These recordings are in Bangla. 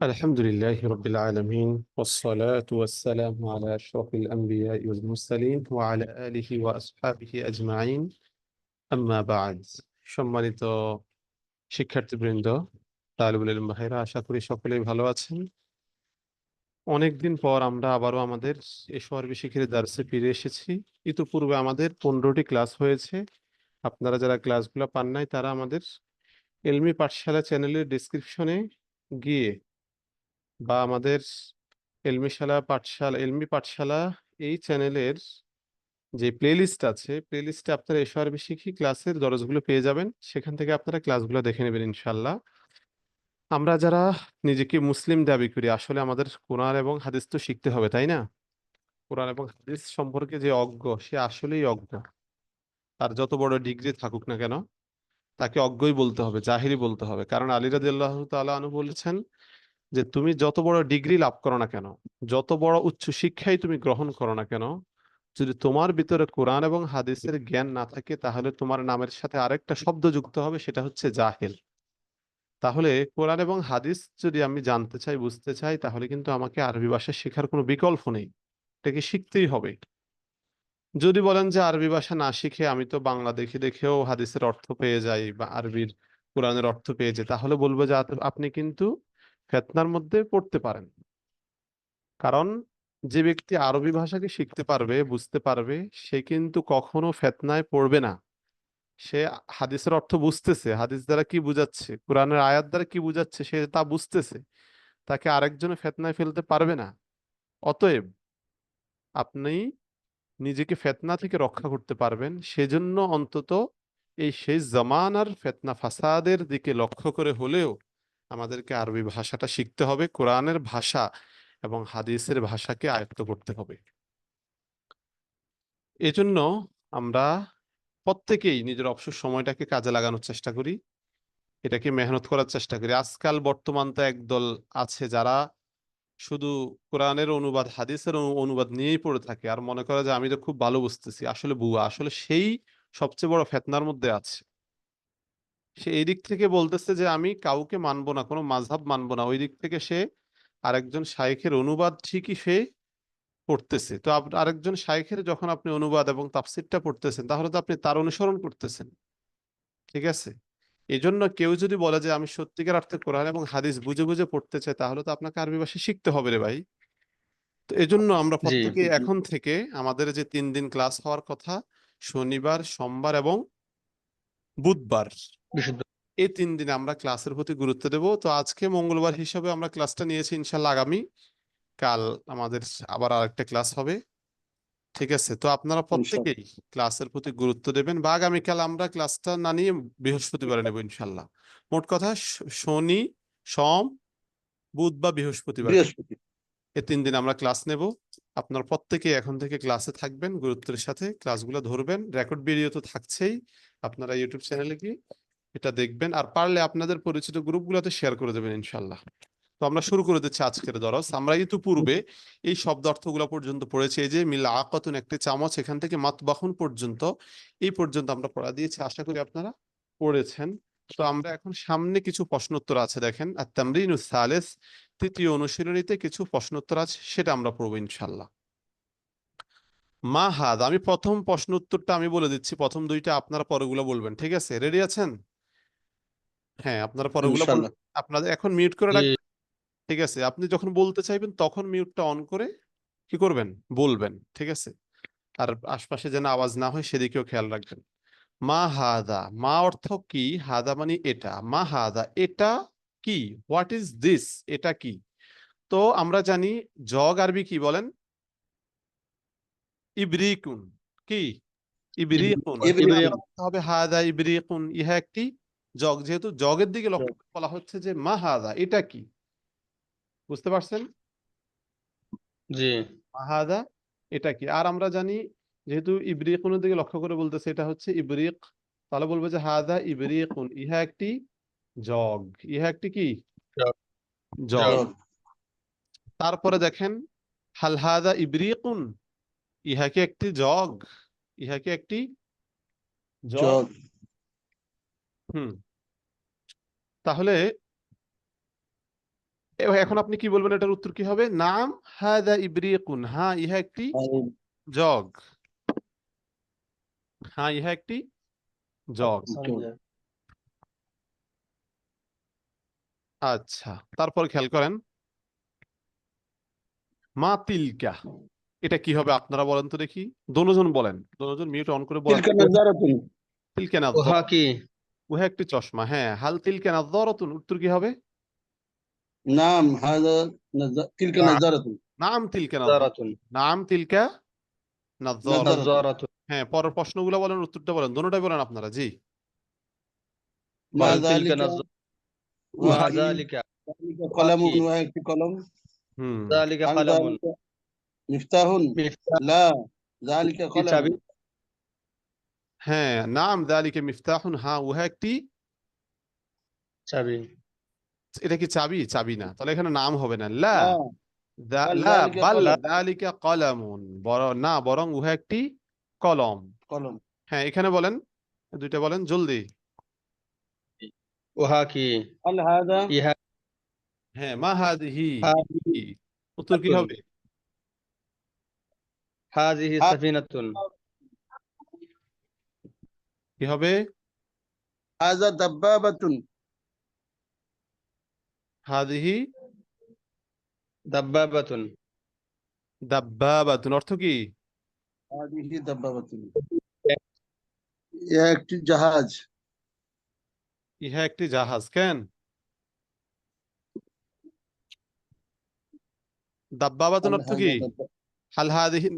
الحمد لله رب العالمين والصلاة والسلام على أشرف الأنبياء والمرسلين وعلى آله وأصحابه أجمعين أما بعد সম্মানিত শিক্ষার্থীবৃন্দ তালিবুল ইলম ভাইরা আশা করি সকলেই ভালো আছেন অনেকদিন পর আমরা আবারও আমাদের এসো আরবি শিখের দার্সে ফিরে এসেছি ইতিপূর্বে আমাদের পনেরোটি ক্লাস হয়েছে আপনারা যারা ক্লাসগুলো পান নাই তারা আমাদের এলমি পাঠশালা চ্যানেলের ডিসক্রিপশনে গিয়ে বা আমাদের এলমিশালা পাঠশালা, এলমি পাঠশালা এই চ্যানেলের যে প্লেলিস্ট আছে, প্লেলিস্টে আপনারা এসো আরবি শিখি ক্লাসের দরজগুলো পেয়ে যাবেন। সেখান থেকে আপনারা ক্লাসগুলো দেখে নেবেন ইনশাল্লাহ আমরা যারা নিজেকে মুসলিম দাবি করি, আসলে আমাদের কোরআন এবং হাদিস তো শিখতে হবে, তাই না? কোরআন এবং হাদিস সম্পর্কে যে অজ্ঞ, সে আসলেই অজ্ঞ। তার যত বড় ডিগ্রি থাকুক না কেন, তাকে অজ্ঞই বলতে হবে, জাহিরি বলতে হবে। কারণ আলী রাদিয়াল্লাহু তাআলা আনহু বলেছেন যে তুমি যত বড় ডিগ্রি লাভ করো না কেন, যত বড় উচ্চ শিক্ষাই তুমি গ্রহণ করো না কেন, যদি তোমার ভিতরে কোরআন এবং হাদিসের জ্ঞান না থাকে, তাহলে তোমার নামের সাথে আরেকটা শব্দ যুক্ত হবে, সেটা হচ্ছে জাহেল। তাহলে কোরআন এবং হাদিস যদি আমি জানতে চাই, বুঝতে চাই, তাহলে কিন্তু আমাকে আরবি ভাষা শেখার কোনো বিকল্প নেই। এটাকে শিখতেই হবে। যদি বলেন যে আরবি ভাষা না শিখে আমি তো বাংলা দেখে দেখেও হাদিসের অর্থ পেয়ে যাই বা আরবির কোরআনের অর্থ পেয়ে যাই, তাহলে বলব যে আপনি কিন্তু ফেতনার মধ্যে পড়তে পারেন। কারণ যে ব্যক্তি আরবি ভাষাকে শিখতে পারবে, বুঝতে পারবে, সে কিন্তু কখনো ফেতনায় পড়বে না। সে হাদিসের অর্থ বুঝতেছে। হাদিস দ্বারা কি বুঝাচ্ছে? কোরআনের আয়াত দ্বারা কি বুঝাচ্ছে? সে তা বুঝতেছে। তাকে আরেকজনে ফেতনায় ফেলতে পারবে না। অতএব আপনি নিজেকে ফেতনা থেকে রক্ষা করতে পারবেন। সেজন্য অন্তত এই সেই জামানার ফেতনা ফাসাদের দিকে লক্ষ্য করে হলেও আমাদেরকে আরবি ভাষাটা শিখতে হবে, কোরআনের ভাষা এবং হাদিসের ভাষাকে আয়ত্ত করতে হবে। এজন্য আমরা প্রত্যেকেই নিজের অবসর সময়টাকে কাজে লাগানোর চেষ্টা করি, এটাকে মেহনত করার চেষ্টা করি। আজকাল বর্তমান তো একদল আছে যারা শুধু কোরআনের অনুবাদ, হাদিসের অনুবাদ নিয়েই পড়ে থাকে। আর মনে করে যে আমি তো খুব ভালো বুঝতেছি। আসলে বুয়া, আসলে সেই সবচেয়ে বড় ফেতনার মধ্যে আছে। সে এই দিক থেকে বলতেছে যে আমি কাউকে মানবো না কোনো মাযহাব মানবো না। ওই দিক থেকে সে আরেকজন শাইখের অনুবাদ ঠিকই সে পড়তেছে। তো আরেকজন শাইখের যখন আপনি অনুবাদ এবং তাফসিরটা পড়তেছেন তাহলে তো আপনি তার অনুসরণ করতেছেন। ঠিক আছে? এই জন্য কেউ যদি বলে যে আমি সত্যিকার অর্থে কোরআন এবং হাদিস বুঝে বুঝে পড়তে চাই তাহলে তো আপনাকে আরবি ভাষা শিখতে হবে রে ভাই। তো এজন্য আমরা প্রত্যেকে এখন থেকে আমাদের যে তিন দিন ক্লাস হওয়ার কথা শনিবার সোমবার এবং বুধবার বিশুদ্ধ। এই তিন দিনে আমরা ক্লাসের প্রতি গুরুত্ব দেব। তো আজকে মঙ্গলবার হিসাবে আমরা ক্লাসটা নিয়েছি ইনশাল্লাহ আগামী। কাল আমাদের আবার আরেকটা ক্লাস হবে। ঠিক আছে? তো আপনারা প্রত্যেকেই ক্লাসের প্রতি গুরুত্ব দেবেন বা আগামীকাল আমরা ক্লাসটা না নিয়ে বৃহস্পতিবারে নেব ইনশাল্লাহ। মোট কথা শনি সোম বুধ বা বৃহস্পতিবার। বৃহস্পতি। এই তিন দিন আমরা ক্লাস নেব। আপনার প্রত্যেকে এখন থেকে ক্লাসে থাকবেন গুরুত্বের সাথে ক্লাসগুলো ধরবেন। রেকর্ড ভিডিও তো থাকছেই। আপনারা ইউটিউব চ্যানেলে গিয়ে এটা দেখবেন। আর পারলে আপনাদের পরিচিত গ্রুপগুলোতে শেয়ার করে দেবেন, ইনশাল্লাহ। তো আমরা শুরু করে দিচ্ছি আজকের দরস আমরা কিন্তু পূর্বে এই শব্দ অর্থগুলো পর্যন্ত পড়েছি। এই যে মিল আকাতুন একটি চামচ, এখান থেকে মাতবাহুন পর্যন্ত, এই পর্যন্ত আমরা পড়া দিয়েছি। আশা করি আপনারা পড়েছেন। তো আমরা এখন সামনে কিছু প্রশ্নোত্তর আছে, দেখেন। আর তামরিন সালেস, তৃতীয় অনুশীলনীতে কিছু প্রশ্নোত্তর আছে, সেটা আমরা পড়ব, ইনশাল্লাহ। মা হাদ আমি প্রথম প্রশ্ন উত্তরটা আমি বলে দিচ্ছি। প্রথম দুইটা আপনারা পরেগুলো বলবেন। ঠিক আছে? রেডি আছেন? হ্যাঁ আপনারা বল- ইনশাল্লাহ। আপনাদের এখন মিউট করে জি রাখবেন ঠিক আছে আপনি যখন বলতে চাইবেন তখন মিউটটা অন করে কি করবেন? বলবেন ঠিক আছে? আর আশপাশে যেন আওয়াজ না হয় সেদিকেও খেয়াল রাখবেন। মা হাদা মা অর্থ কি? হাদা মানে এটা। মা হাদা এটা কি? হোয়াট ইজ দিস এটা কি? তো আমরা জানি জগ আরবি কি বলেন? ইবরিকুন কি? ইবরিকুন। ইবরিকুন। হবে হাদা ইবরিকুন ইহা একটি জগ যেহেতু জগের দিকে লক্ষ্য বলা হচ্ছে যে মা হাদা এটা কি? বুঝতে পারছেন? জি। মাহাদা এটা কি? আর আমরা জানি যেহেতু ইবরিকুনের দিকে লক্ষ্য করে বলতেছে এটা হচ্ছে ইবরিক। তাহলে বলব যে হাদা ইবরিকুন ইহা একটি জগ। ইহা একটি কি? জগ। তারপরে দেখেন হাল হাদা ইবরিকুন ইহা কি একটি জগ? ইহা কি একটি জগ? তাহলে এখন আপনি কি বলবেন? এটার উত্তর কি হবে? নাম হাদা ইবরিকুন। হা হ্যাঁ, হ্যাঁ, ইহা একটি জগ। হা ইহা একটি জগ। আচ্ছা তারপর খেয়াল করেন। মা তিলকা। এটা কি হবে আপনারা বলেন তো দেখি। দোনোজন বলেন। দোনোজন মিউট অন করে বলেন। তিলকা নাজারাতুন তিলকা নাজারাতুন উহা একটি চশমা হ্যাঁ। হাল তিলকে নাজারাতুন উত্তর কি হবে? নাম হাজা নাজারাতুন নাম। তিলকে নাজারাতুন নাম তিলকে নাজারাতুন হ্যাঁ পরের প্রশ্নগুলো বলেন উত্তরটা বলেন দুটোটাই বলেন আপনারা জি। মা যালিকা মা যালিকা একটি কলম। হুম। যালিকা কলামুন। মিফতাহুন। লা যালিকা কলামুন। হ্যাঁ নাম দালিকে মিফতাহুন হা উহা একটি চাবি। এটা কি চাবি? চাবি না। তাহলে এখানে নাম হবে না। লা হ্যাঁ। লা বাল দালিকা কলামুন। বড় না বরং উহা একটি কলম। কলম। হ্যাঁ এখানে বলেন দুইটা বলেন জলদি। উহা কি? আল হাদা। ইহা হ্যাঁ মা হাদিহি। উত্তর কি হবে? হাদিহি সাফিনাতুন। কি হবে? হাজা দাব্বাবাতুন। হাদিহি দাব্বাবাতুন। দাব্বাবাতুন অর্থ কি? হাদিহি দাব্বাবাতুন। ইহা একটি জাহাজ। ইহা একটি জাহাজ কেন? দাব্বাবাতুন অর্থ কি? হাল হাদিহি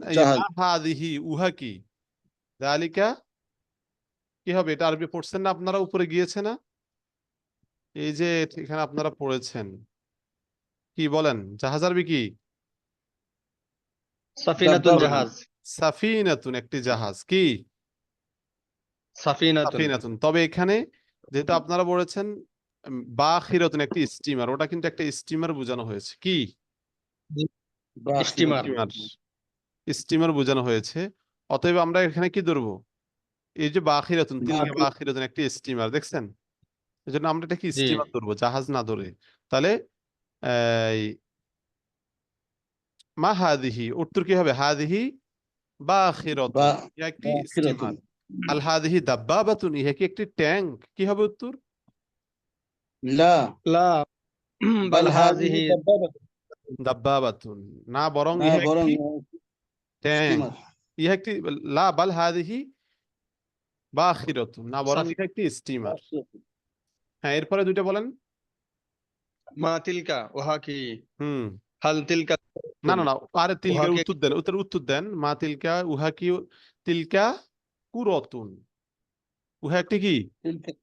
হাদিহি উহা কি? জালিকা কি হবে? এটা আরবি পড়ছেন না? আপনারা উপরে গিয়েছে না? এই যে এখানে আপনারা পড়েছেন। কি বলেন? জাহাজ আরবি কি? তবে এখানে যেহেতু আপনারা বলেছেন স্টিমার। ওটা কিন্তু একটা স্টিমার বোঝানো হয়েছে। কি? স্টিমার বোঝানো হয়েছে। অতএব আমরা এখানে কি ধরবো? এই যে বাখিরাতুন একটি স্টিমার দেখছেন? এজন্য আমরা এটাকে স্টিমার জাহাজ না ধরে। তাহলে মা হাদিহি উত্তর কি হবে? হাদিহি বাখিরাতুন আল হাদিহি দাব্বাবাতুন ইহা কি একটি ট্যাঙ্ক? কি হবে উত্তর? লা। লা। বাল হাদিহি দাব্বাবাতুন। না বরং ইহা একটি ট্যাঙ্ক। ইহা একটি লা বাল হাদিহি বা আখিরত না একটি স্টিমার হ্যাঁ এরপরে দুইটা বলেন। মা তিলকা ওহা কি? হুম। হাল তিলকা। না না না আরে উত্তর দেন উত্তর উত্তর দেন। মা তিলকা উহা কি? তিলকা কুরতুন। উহা একটি কি?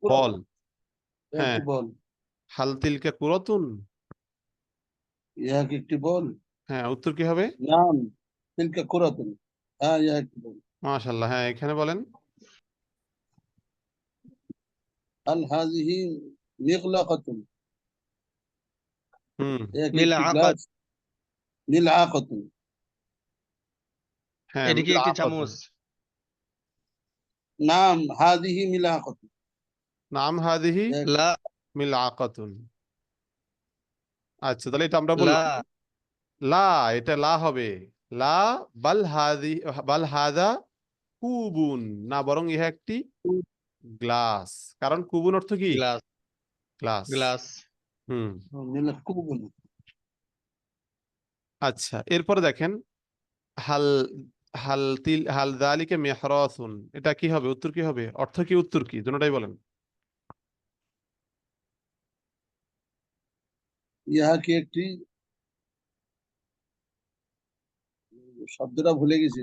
বল। হ্যাঁ। বল। হাল তিলকা কুরতুন। কি একটি বল। হ্যাঁ উত্তর কি হবে? নাম তিলকা কুরতুন। হ্যাঁ একটি বল। মাশাআল্লাহ হ্যাঁ এখানে বলেন। هل هذه مغلقة হুম ইহা কি একটি ملعقة। গ্লাস ملعقة হ্যাঁ এটি কি একটি মিলআকাতুন। চামচ নাম هذه ملعقة নাম হাদিহি এক- লা মিলআকাতুন আচ্ছা তাহলে এটা আমরা লা বললাম লা এটা লা হবে লা বাল হাদি বাল হাদা কুবুন না বরং ইহা একটি গ্লাস। কারণ কুবুন অর্থ কি? গ্লাস। গ্লাস। গ্লাস। হুম। কুবুন আচ্ছা এরপরে দেখেন হাল হাল তিল হাল দালিকে মেহরাসুন। এটা কি হবে? উত্তর কি হবে? অর্থ কি উত্তর কি? দুটোটাই বলেন। ইহা কি একটি শব্দটা ভুলে গেছি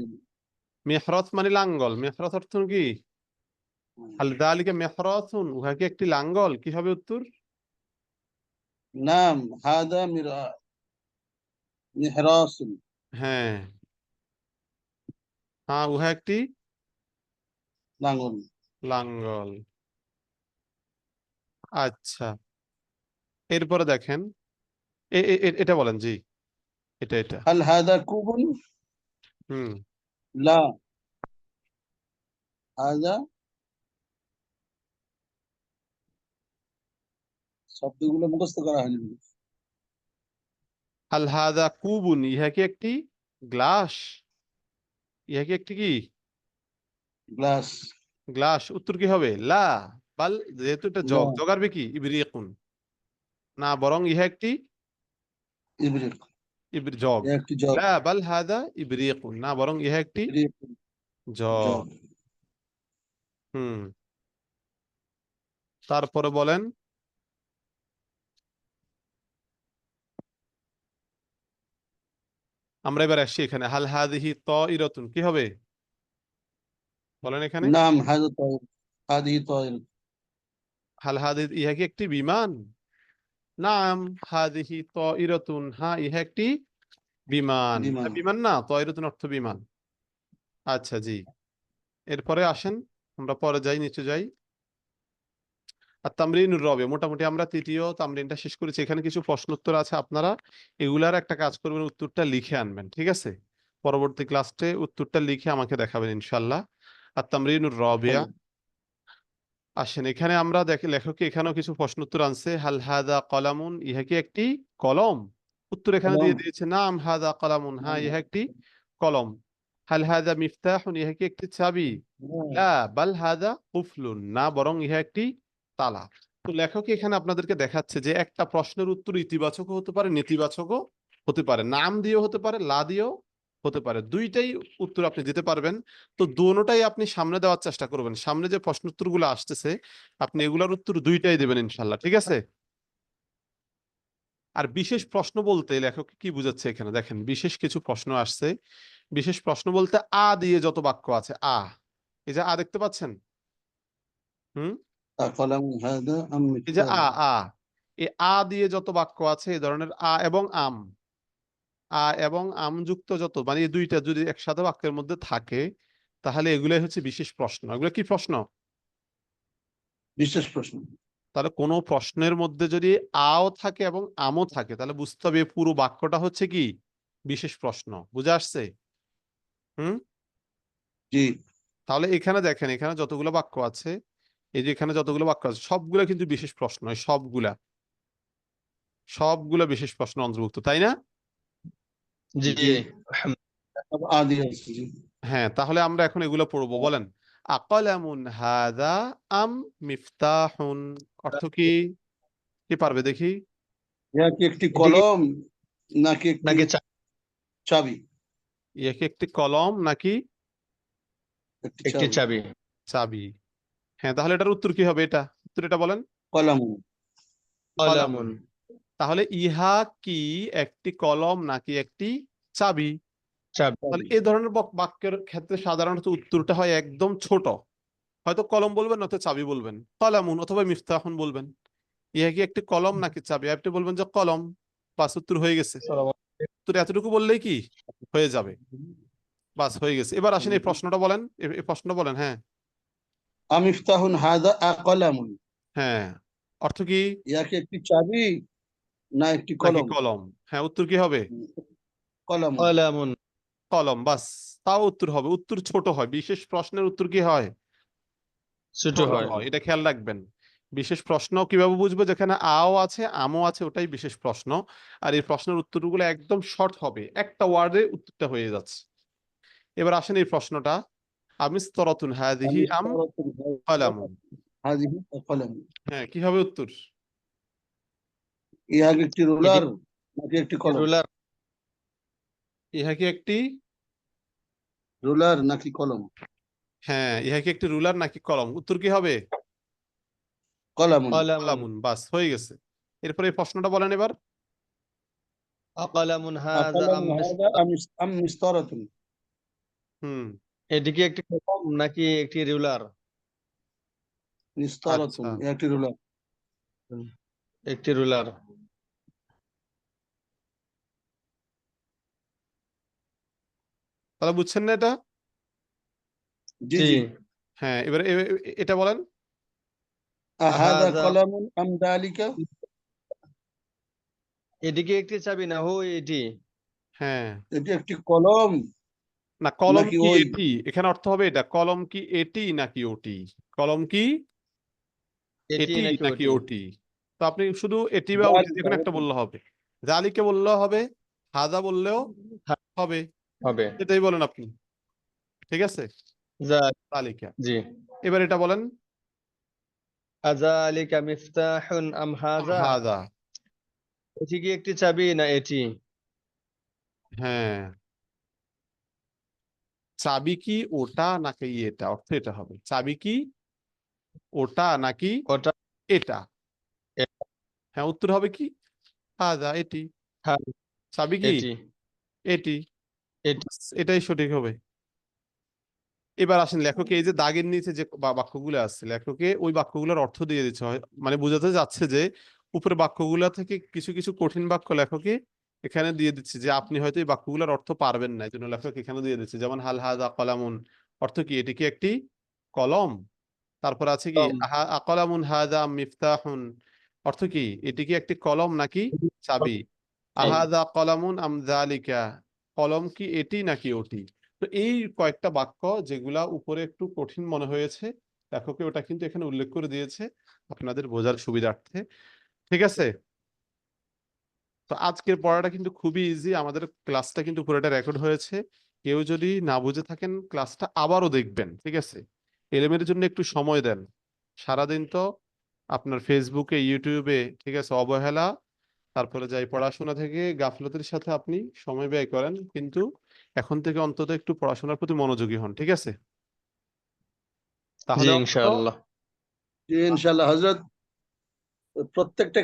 মেহরত মানে লাঙ্গল। মেহরত অর্থ কি? মানে হালদালিকে মেহরাসুন উহা কি একটি লাঙ্গল কি হবে উত্তর? নাম হাদা মিরা মেহরাসুন। হ্যাঁ। হ্যাঁ উহা একটি লাঙ্গল। লাঙ্গল। আচ্ছা। এরপরে দেখেন এটা বলেন জি এটা এটা। হাল হাদা কুবুন? হুম। লা। হাদা শব্দগুলো মুখস্থ করা হয়নি। হাল হাদা কুবুন ইহা কি একটি গ্লাস? ইহা কি একটি কি? গ্লাস। গ্লাস উত্তর কি হবে? লা বাল যেহেতু এটা জগ না। জগ আরবি কি? ইবরিকুন। না বরং ইহা একটি জগ। লা বাল হাদা ইবরিকুন। না বরং ইহা একটি জগ। হুম। তারপরে বলেন আমরা এবার আসছি এখানে। হাল হাদিহি তাইরাতুন কি হবে? বলেন এখানে। নাম হাদিহি তাইর হাল হাদি ইহা কি একটি বিমান? নাম হাদিহি ত ইরতুন হ্যাঁ ইহা একটি বিমান। বিমান। বিমান না তাইরাতুন অর্থ বিমান। আচ্ছা জি। এরপরে আসেন আমরা পরে যাই নিচে যাই। আর তামরিনুর রবে মোটামুটি আমরা তৃতীয় তামরিনটা শেষ করেছি। এখানে কিছু প্রশ্নোত্তর আছে আপনারা এগুলার একটা কাজ করবেন উত্তরটা লিখে আনবেন ঠিক আছে? পরবর্তী ক্লাসে উত্তরটা লিখে আমাকে দেখাবেন ইনশাল্লাহ আর তামরিনুর রবিয়া আসেন এখানে আমরা দেখি লেখক এখানেও কিছু প্রশ্নোত্তর আনছে। হাল হাদা কলামুন ইহা কি একটি কলম? উত্তর এখানে দিয়ে দিয়েছে নাম হাদা কলামুন হ্যাঁ ইহা একটি কলম। হাল হাদা মিফতাহুন ইহা কি একটি চাবি? লা বাল হাদা কুফলুন না বরং ইহা একটি তালা। তো লেখক এখানে আপনাদেরকে দেখাচ্ছে যে একটা প্রশ্নের উত্তর ইতিবাচকও হতে পারে, নেতিবাচকও হতে পারে। নাম দিয়েও হতে পারে, লা দিয়েও হতে পারে। দুইটাই উত্তর আপনি দিতে পারবেন। তো দোনোটাই আপনি সামনে দেওয়ার চেষ্টা করবেন। সামনে যে প্রশ্ন উত্তরগুলো আসতেছে, আপনি এগুলার উত্তর দুইটাই দেবেন ইনশাল্লাহ ঠিক আছে? আর বিশেষ প্রশ্ন বলতে লেখক কি বুঝাচ্ছে এখানে? দেখেন, বিশেষ কিছু প্রশ্ন আসছে। বিশেষ প্রশ্ন বলতে আ দিয়ে যত বাক্য আছে, আ। এই যে আ দেখতে পাচ্ছেন? হুম? এই যে আ মিফতাহ। আ এই আ দিয়ে যত বাক্য আছে এই ধরনের আ এবং আম আ এবং আম যুক্ত যত মানে এই দুইটা যদি একসাথে বাক্যের মধ্যে থাকে তাহলে এগুলাই হচ্ছে বিশেষ প্রশ্ন। এগুলো কি প্রশ্ন? বিশেষ প্রশ্ন। তাহলে কোনো প্রশ্নের মধ্যে যদি আও থাকে এবং আমও থাকে তাহলে বুঝতে হবে পুরো বাক্যটা হচ্ছে কি? বিশেষ প্রশ্ন। বুঝে আসছে? জি। তাহলে এখানে দেখেন এখানে যতগুলো বাক্য আছে এই যে এখানে যতগুলো বাক্য আছে সবগুলা কিন্তু বিশেষ প্রশ্ন সবগুলা। সবগুলা বিশেষ প্রশ্ন অন্তর্ভুক্ত তাই না? হ্যাঁ তাহলে আমরা এখন এগুলো পড়ব বলেন। আকালামুন হাদা আম মিফতাহুন অর্থ কি? কি পারবে দেখি? একটি কলম নাকি একটি নাকি চাবি? একটি কলম নাকি? একটি চাবি। চাবি। হ্যাঁ তাহলে এটার উত্তর কি হবে এটা? উত্তর এটা বলেন। কলাম। কলামুন তাহলে ইহা কি একটি কলম নাকি একটি চাবি? তাহলে এই ধরনের বাক্যের ক্ষেত্রে সাধারণত উত্তরটা হয় একদম ছোট। হয়তো কলম বলবেন নয়তো চাবি বলবেন। কলামুন অথবা মিফতাহুন বলবেন। ইহা কি একটি কলম নাকি চাবি? আপনি বলবেন যে কলম। বাস উত্তর হয়ে গেছে। উত্তর এতটুকু বললেই কি? হয়ে যাবে। বাস হয়ে গেছে। এবার আসেন এই প্রশ্নটা বলেন। এই প্রশ্নটা বলেন হ্যাঁ। আমিফতাহুন হাদা আকলামুন। হ্যাঁ অর্থ কি? ইহা কি একটি চাবি না একটি কলম? কলম। হ্যাঁ উত্তর কি হবে? কলম। কলামুন। কলম বাস তাও উত্তর হবে। উত্তর ছোট হয়। বিশেষ প্রশ্নের উত্তর কি হয়? ছোট হয়। হয় এটা খেয়াল রাখবেন। বিশেষ প্রশ্ন কীভাবে বুঝব? যেখানে আও আছে আমও আছে ওটাই বিশেষ প্রশ্ন। আর এই প্রশ্নের উত্তরগুলো একদম শর্ট হবে। একটা ওয়ার্ডে উত্তরটা হয়ে যাচ্ছে। এবার আসেন এই প্রশ্নটা। আমি স্তরতুন হাদিহি আম কলামুন হাদিহি কলম হ্যাঁ কি হবে উত্তর ইহা কি একটি রুলার নাকি একটি কলম রুলার ইহা কি একটি রুলার নাকি কলম হ্যাঁ ইহা কি একটি রুলার নাকি কলম উত্তর কি হবে? কলম কলামুন কলামুন বাস হয়ে গেছে। এরপরে প্রশ্নটা বলেন এবার। আকলামুন হাযা আম মিসতারাতুন হুম। এটি কি একটি কলম নাকি একটি রুলার মিসতারাতুন আচ্ছা। ইহা একটি রুলার একটি রুলার তাহলে বুঝছেন না এটা? জি জি। হ্যাঁ এবার এটা বলেন। আহাদা হাদা- কলামুন আম দালিকা এটি কি একটি চাবি না হো এটি। হ্যাঁ। এটি একটি কলম। না কলম কি এটি? এখানে অর্থ হবে এটা কলম কি এটি নাকি ওটি? কলম কি এটি নাকি ওটি? তো আপনি শুধু এটি বা ওটি যে একটা বললে হবে। জালিকে বললেও হবে হাদা বললেও। হবে। হবে। এটাই বলেন আপনি। ঠিক আছে? যা জালিকা। জি। এবার এটা বলেন। আযালিকা মিফতাহুন আম হাজা হাজা এটি কি একটি চাবি না এটি? হ্যাঁ। চাবি কি ওটা নাকি এটা? অর্থ এটা হবে। চাবি কি ওটা নাকি ওটা এটা। হ্যাঁ উত্তর হবে কি? হাদা এটি। হ্যাঁ চাবি কি? এটি। এটি। এটি। এটাই সঠিক হবে। এবার আসেন লেখকে এই যে দাগের নিচে যে বাক্যগুলো আছে লেখকে ওই বাক্যগুলোর অর্থ দিয়ে দিচ্ছে মানে বোঝাতে যাচ্ছে যে উপরে বাক্যগুলা থেকে কিছু কিছু কঠিন বাক্য লেখকে এখানে দিয়ে দিচ্ছে যে আপনি হয়তো এই বাক্যগুলোর অর্থ পারবেন না এই জন্য লেখক এখানে দিয়ে দিচ্ছে যেমন হাল হাদা কলামুন অর্থ কি? এটি কি একটি কলম? তারপর আছে কি? কলম। আকলামুন হাদা মিফতাহুন অর্থ কি? এটি কি একটি কলম নাকি চাবি? আহাদা কলামুন আম যালিকা কলম কি এটি নাকি ওটি? তো এই কয়েকটা বাক্য যেগুলা উপরে একটু কঠিন মনে হয়েছে লেখকে ওটা কিন্তু এখানে উল্লেখ করে দিয়েছে আপনাদের বোঝার সুবিধার্থে। ঠিক আছে? তো আজকের পড়াটা কিন্তু খুবই ইজি আমাদের ক্লাসটা কিন্তু পুরোটা রেকর্ড হয়েছে। কেউ যদি না বুঝে থাকেন ক্লাসটা আবারও দেখবেন ঠিক আছে? এলেমের জন্য একটু সময় দেন। সারাদিন তো আপনার ফেসবুকে ইউটিউবে ঠিক আছে অবহেলা। তারপরে যাই পড়াশোনা থেকে গাফলতির সাথে আপনি সময় ব্যয় করেন কিন্তু এখন থেকে অন্তত একটু পড়াশোনার প্রতি মনোযোগী হন ঠিক আছে? তাহলে অন্তত ইনশাআল্লাহ। হজরত প্রত্যেকটা